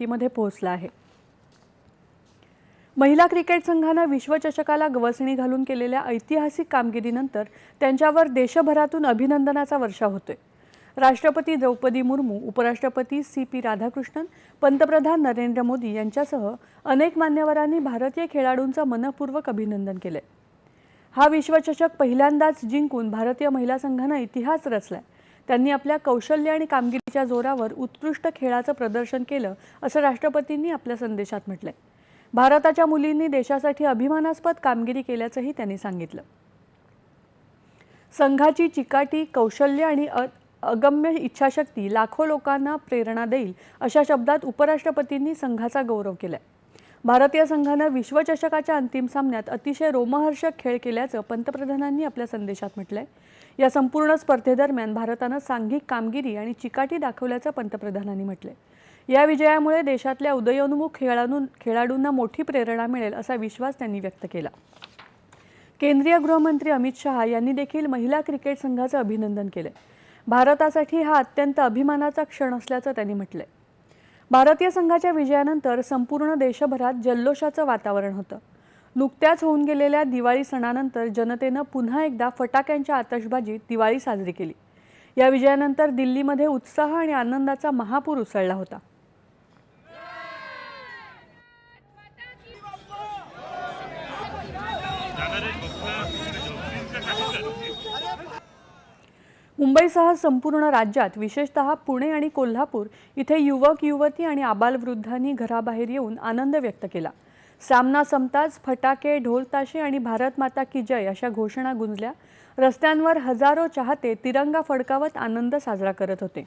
स्थितीमध्ये पोहोचला आहे. महिला क्रिकेट संघानं विश्वचषकाला गवसणी घालून केलेल्या ऐतिहासिक कामगिरीनंतर त्यांच्यावर देशभरातून अभिनंदनाचा वर्षा होतोय. राष्ट्रपती द्रौपदी मुर्मू उपराष्ट्रपती सी पी राधाकृष्णन पंतप्रधान नरेंद्र मोदी यांच्यासह अनेक मान्यवरांनी भारतीय खेळाडूंचं मनपूर्वक अभिनंदन केलंय. हा विश्वचषक पहिल्यांदाच जिंकून भारतीय महिला संघानं इतिहास रचलाय. त्यांनी आपल्या कौशल्य आणि कामगिरीच्या जोरावर उत्कृष्ट खेळाचं प्रदर्शन केलं असं राष्ट्रपतींनी आपल्या संदेशात म्हटलंय. भारताच्या मुलींनी देशासाठी अभिमानास्पद कामगिरी केल्याचंही त्यांनी सांगितलं. संघाची चिकाटी कौशल्य आणि अ- अगम्य इच्छाशक्ती लाखो लोकांना प्रेरणा देईल अशा शब्दात उपराष्ट्रपतींनी संघाचा गौरव केलाय. भारतीय संघानं विश्वचषकाच्या अंतिम सामन्यात अतिशय रोमहर्षक खेळ केल्याचं पंतप्रधानांनी आपल्या संदेशात म्हटलंय. या संपूर्ण स्पर्धेदरम्यान भारतानं सांघिक कामगिरी आणि चिकाटी दाखवल्याचं पंतप्रधानांनी म्हटलंय. या विजयामुळे देशातल्या उदयोन्मुख खेळाडू खेळाडूंना मोठी प्रेरणा मिळेल असा विश्वास त्यांनी व्यक्त केला. केंद्रीय गृहमंत्री अमित शहा यांनी देखील महिला क्रिकेट संघाचं अभिनंदन केलंय. भारतासाठी हा अत्यंत अभिमानाचा क्षण असल्याचं त्यांनी म्हटलंय. भारतीय संघाच्या विजयानंतर संपूर्ण देशभरात जल्लोषाचं वातावरण होतं. नुकत्याच होऊन गेलेल्या दिवाळी सणानंतर जनतेनं पुन्हा एकदा फटाक्यांच्या आतषबाजीत दिवाळी साजरी केली. या विजयानंतर दिल्लीमध्ये उत्साह आणि आनंदाचा महापूर उसळला होता. मुंबईसह संपूर्ण राज्यात विशेषतः पुणे आणि कोल्हापूर इथे युवक युवती आणि आबालवृद्धांनी घराबाहेर येऊन आनंद व्यक्त केला. सामना संपताच फटाके ढोलताशे आणि भारत माता की जय अशा घोषणा गुंजल्या. रस्त्यांवर हजारो चाहते तिरंगा फडकावत आनंद साजरा करत होते.